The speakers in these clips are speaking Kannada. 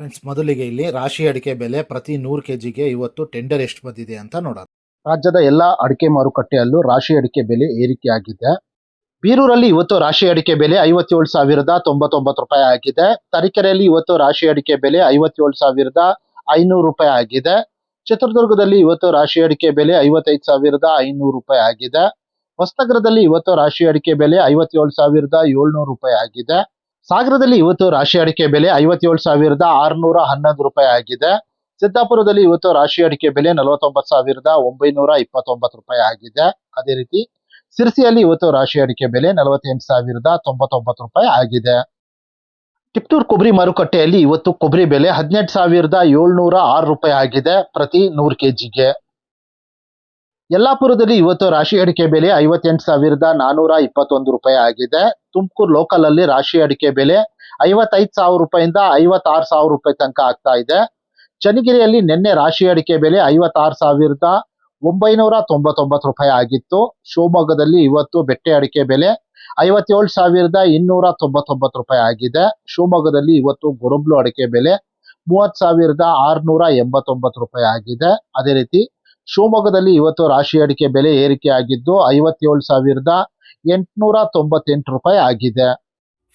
ಫ್ರೆಂಡ್ಸ್ ಮೊದಲಿಗೆ ಇಲ್ಲಿ ರಾಶಿ ಅಡಿಕೆ ಬೆಲೆ ಪ್ರತಿ ನೂರು ಕೆ ಜಿಗೆ ಇವತ್ತು ಟೆಂಡರ್ ಎಷ್ಟು ಬಂದಿದೆ ಅಂತ ನೋಡೋಣ. ರಾಜ್ಯದ ಎಲ್ಲಾ ಅಡಿಕೆ ಮಾರುಕಟ್ಟೆಯಲ್ಲೂ ರಾಶಿ ಅಡಿಕೆ ಬೆಲೆ ಏರಿಕೆ ಆಗಿದೆ ಬೀರೂರಲ್ಲಿ ಇವತ್ತು ರಾಶಿ ಅಡಿಕೆ ಬೆಲೆ ಐವತ್ತೇಳು ಸಾವಿರದ ತೊಂಬತ್ತೊಂಬತ್ತು ರೂಪಾಯಿ ಆಗಿದೆ. ತರೀಕೆರೆಯಲ್ಲಿ ಇವತ್ತು ರಾಶಿ ಅಡಿಕೆ ಬೆಲೆ ಐವತ್ತೇಳು ಸಾವಿರದ ಐನೂರು ರೂಪಾಯಿ ಆಗಿದೆ. ಚಿತ್ರದುರ್ಗದಲ್ಲಿ ಇವತ್ತು ರಾಶಿ ಅಡಿಕೆ ಬೆಲೆ ಐವತ್ತೈದು ಸಾವಿರದ ಐನೂರು ರೂಪಾಯಿ ಆಗಿದೆ. ಹೊಸನಗರದಲ್ಲಿ ಇವತ್ತು ರಾಶಿ ಅಡಿಕೆ ಬೆಲೆ ಐವತ್ತೇಳು ಸಾವಿರದ ಏಳ್ನೂರು ರೂಪಾಯಿ ಆಗಿದೆ. ಸಾಗರದಲ್ಲಿ ಇವತ್ತು ರಾಶಿ ಅಡಿಕೆ ಬೆಲೆ ಐವತ್ತೇಳು ಸಾವಿರದ ಆರುನೂರ ಹನ್ನೊಂದು ರೂಪಾಯಿ ಆಗಿದೆ. ಸಿದ್ದಾಪುರದಲ್ಲಿ ಇವತ್ತು ರಾಶಿ ಅಡಿಕೆ ಬೆಲೆ ನಲವತ್ತೊಂಬತ್ತು ಸಾವಿರದ ಒಂಬೈನೂರ ಇಪ್ಪತ್ತೊಂಬತ್ತು ರೂಪಾಯಿ ಆಗಿದೆ. ಅದೇ ರೀತಿ ಸಿರ್ಸಿಯಲ್ಲಿ ಇವತ್ತು ರಾಶಿ ಅಡಿಕೆ ಬೆಲೆ ನಲವತ್ತೆಂಟು ಸಾವಿರದ ತೊಂಬತ್ತೊಂಬತ್ತು ರೂಪಾಯಿ ಆಗಿದೆ. ಟಿಪ್ಟೂರ್ ಕೊಬ್ಬರಿ ಮಾರುಕಟ್ಟೆಯಲ್ಲಿ ಇವತ್ತು ಕೊಬ್ಬರಿ ಬೆಲೆ ಹದಿನೆಂಟು ಸಾವಿರದ ಏಳ್ನೂರ ಆರು ರೂಪಾಯಿ ಆಗಿದೆ ಪ್ರತಿ ನೂರು ಕೆಜಿಗೆ. ಯಲ್ಲಾಪುರದಲ್ಲಿ ಇವತ್ತು ರಾಶಿ ಅಡಿಕೆ ಬೆಲೆ ಐವತ್ತೆಂಟು ಸಾವಿರದ ನಾನೂರ ಇಪ್ಪತ್ತೊಂದು ರೂಪಾಯಿ ಆಗಿದೆ. ತುಮಕೂರು ಲೋಕಲ್ ಅಲ್ಲಿ ರಾಶಿ ಅಡಿಕೆ ಬೆಲೆ ಐವತ್ತೈದು ಸಾವಿರ ರೂಪಾಯಿಂದ ಐವತ್ತಾರು ಸಾವಿರ ರೂಪಾಯಿ ತನಕ ಆಗ್ತಾ ಇದೆ. ಚನ್ನಗಿರಿಯಲ್ಲಿ ನಿನ್ನೆ ರಾಶಿ ಅಡಿಕೆ ಬೆಲೆ ಐವತ್ತಾರು ಸಾವಿರದ ಒಂಬೈನೂರ ತೊಂಬತ್ತೊಂಬತ್ತು ರೂಪಾಯಿ ಆಗಿತ್ತು. ಶಿವಮೊಗ್ಗದಲ್ಲಿ ಇವತ್ತು ಬೆಟ್ಟೆ ಅಡಿಕೆ ಬೆಲೆ ಐವತ್ತೇಳು ಸಾವಿರದ ಇನ್ನೂರ ತೊಂಬತ್ತೊಂಬತ್ತು ರೂಪಾಯಿ ಆಗಿದೆ. ಶಿವಮೊಗ್ಗದಲ್ಲಿ ಇವತ್ತು ಗೊರಬ್ಲು ಅಡಿಕೆ ಬೆಲೆ ಮೂವತ್ತು ಸಾವಿರದ ಆರುನೂರ ಎಂಬತ್ತೊಂಬತ್ತು ರೂಪಾಯಿ ಆಗಿದೆ. ಅದೇ ರೀತಿ ಶಿವಮೊಗ್ಗದಲ್ಲಿ ಇವತ್ತು ರಾಶಿ ಅಡಿಕೆ ಬೆಲೆ ಏರಿಕೆ ಆಗಿದ್ದು ಐವತ್ತೇಳು ಸಾವಿರದ ಎಂಟುನೂರ ತೊಂಬತ್ತೆಂಟು ರೂಪಾಯಿ ಆಗಿದೆ.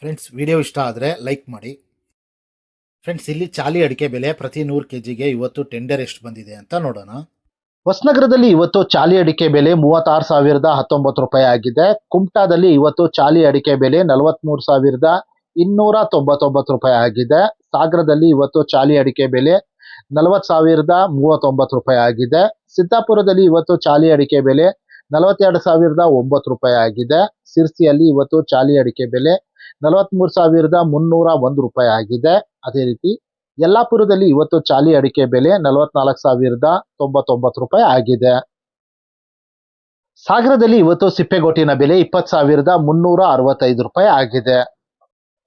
ಫ್ರೆಂಡ್ಸ್ ವಿಡಿಯೋ ಇಷ್ಟ ಆದರೆ ಲೈಕ್ ಮಾಡಿ. ಫ್ರೆಂಡ್ಸ್ ಇಲ್ಲಿ ಚಾಲಿ ಅಡಿಕೆ ಬೆಲೆ ಪ್ರತಿ ನೂರು ಕೆ ಜಿಗೆ ಇವತ್ತು ಟೆಂಡರ್ ಎಷ್ಟು ಬಂದಿದೆ ಅಂತ ನೋಡೋಣ. ಹೊಸನಗರದಲ್ಲಿ ಇವತ್ತು ಚಾಲಿ ಅಡಿಕೆ ಬೆಲೆ ಮೂವತ್ತಾರು ಸಾವಿರದ ಹತ್ತೊಂಬತ್ತು ರೂಪಾಯಿ ಆಗಿದೆ. ಕುಮಟಾದಲ್ಲಿ ಇವತ್ತು ಚಾಲಿ ಅಡಿಕೆ ಬೆಲೆ ನಲವತ್ತ್ಮೂರು ಸಾವಿರದ ಇನ್ನೂರ ತೊಂಬತ್ತೊಂಬತ್ತು ರೂಪಾಯಿ ಆಗಿದೆ. ಸಾಗರದಲ್ಲಿ ಇವತ್ತು ಚಾಲಿ ಅಡಿಕೆ ಬೆಲೆ ನಲವತ್ತು ಸಾವಿರದ ಮೂವತ್ತೊಂಬತ್ತು ರೂಪಾಯಿ ಆಗಿದೆ. ಸಿದ್ದಾಪುರದಲ್ಲಿ ಇವತ್ತು ಚಾಲಿ ಅಡಿಕೆ ಬೆಲೆ ನಲವತ್ತೆರಡು ಸಾವಿರದ ಒಂಬತ್ತು ರೂಪಾಯಿ ಆಗಿದೆ. ಸಿರ್ಸಿಯಲ್ಲಿ ಇವತ್ತು ಚಾಲಿ ಅಡಿಕೆ ಬೆಲೆ ನಲವತ್ಮೂರು ಸಾವಿರದ ಮುನ್ನೂರ ಒಂದು ರೂಪಾಯಿ ಆಗಿದೆ. ಅದೇ ರೀತಿ ಯಲ್ಲಾಪುರದಲ್ಲಿ ಇವತ್ತು ಚಾಲಿ ಅಡಿಕೆ ಬೆಲೆ ನಲವತ್ನಾಲ್ಕು ಸಾವಿರದ ತೊಂಬತ್ತೊಂಬತ್ತು ರೂಪಾಯಿ ಆಗಿದೆ. ಸಾಗರದಲ್ಲಿ ಇವತ್ತು ಸಿಪ್ಪೆಗೋಟಿನ ಬೆಲೆ ಇಪ್ಪತ್ತು ಸಾವಿರದ ಮುನ್ನೂರ ಅರವತ್ತೈದು ರೂಪಾಯಿ ಆಗಿದೆ.